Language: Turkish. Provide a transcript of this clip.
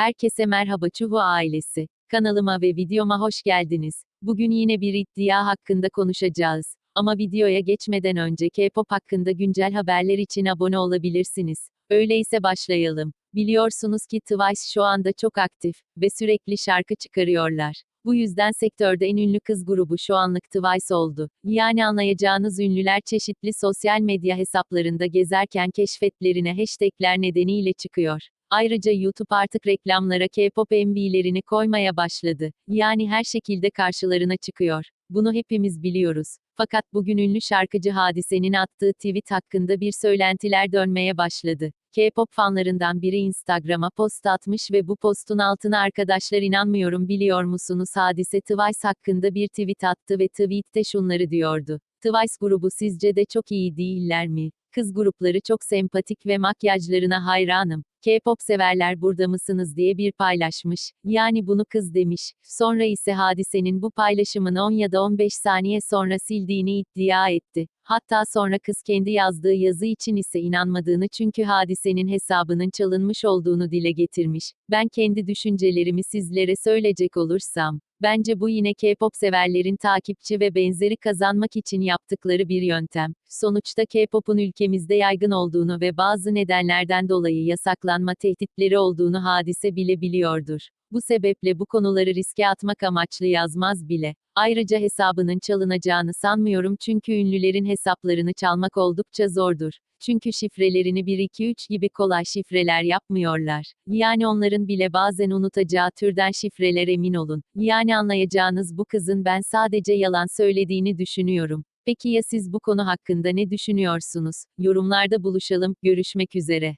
Herkese merhaba Çuhu ailesi. Kanalıma ve videoma hoş geldiniz. Bugün yine bir iddia hakkında konuşacağız. Ama videoya geçmeden önce K-pop hakkında güncel haberler için abone olabilirsiniz. Öyleyse başlayalım. Biliyorsunuz ki Twice şu anda çok aktif ve sürekli şarkı çıkarıyorlar. Bu yüzden sektörde en ünlü kız grubu şu anlık Twice oldu. Yani anlayacağınız ünlüler çeşitli sosyal medya hesaplarında gezerken keşfetlerine hashtagler nedeniyle çıkıyor. Ayrıca YouTube artık reklamlara K-pop MV'lerini koymaya başladı. Yani her şekilde karşılarına çıkıyor. Bunu hepimiz biliyoruz. Fakat bugün ünlü şarkıcı Hadise'nin attığı tweet hakkında bir söylentiler dönmeye başladı. K-pop fanlarından biri Instagram'a post atmış ve bu postun altına arkadaşlar inanmıyorum biliyor musunuz Hadise Twice hakkında bir tweet attı ve tweette şunları diyordu. Twice grubu sizce de çok iyi değiller mi? Kız grupları çok sempatik ve makyajlarına hayranım. K-pop severler burada mısınız diye bir paylaşmış. Yani bunu kız demiş. Sonra ise hadisenin bu paylaşımını 10 ya da 15 saniye sonra sildiğini iddia etti. Hatta sonra kız kendi yazdığı yazı için ise inanmadığını çünkü hadisenin hesabının çalınmış olduğunu dile getirmiş. Ben kendi düşüncelerimi sizlere söyleyecek olursam, Bence bu yine K-pop severlerin takipçi ve benzeri kazanmak için yaptıkları bir yöntem. Sonuçta K-pop'un ülkemizde yaygın olduğunu ve bazı nedenlerden dolayı yasaklanma tehditleri olduğunu hadise bile biliyordur. Bu sebeple bu konuları riske atmak amaçlı yazmaz bile. Ayrıca hesabının çalınacağını sanmıyorum çünkü ünlülerin hesaplarını çalmak oldukça zordur. Çünkü şifrelerini 1-2-3 gibi kolay şifreler yapmıyorlar. Yani onların bile bazen unutacağı türden şifreler emin olun. Yani anlayacağınız bu kızın ben sadece yalan söylediğini düşünüyorum. Peki ya siz bu konu hakkında ne düşünüyorsunuz? Yorumlarda buluşalım, görüşmek üzere.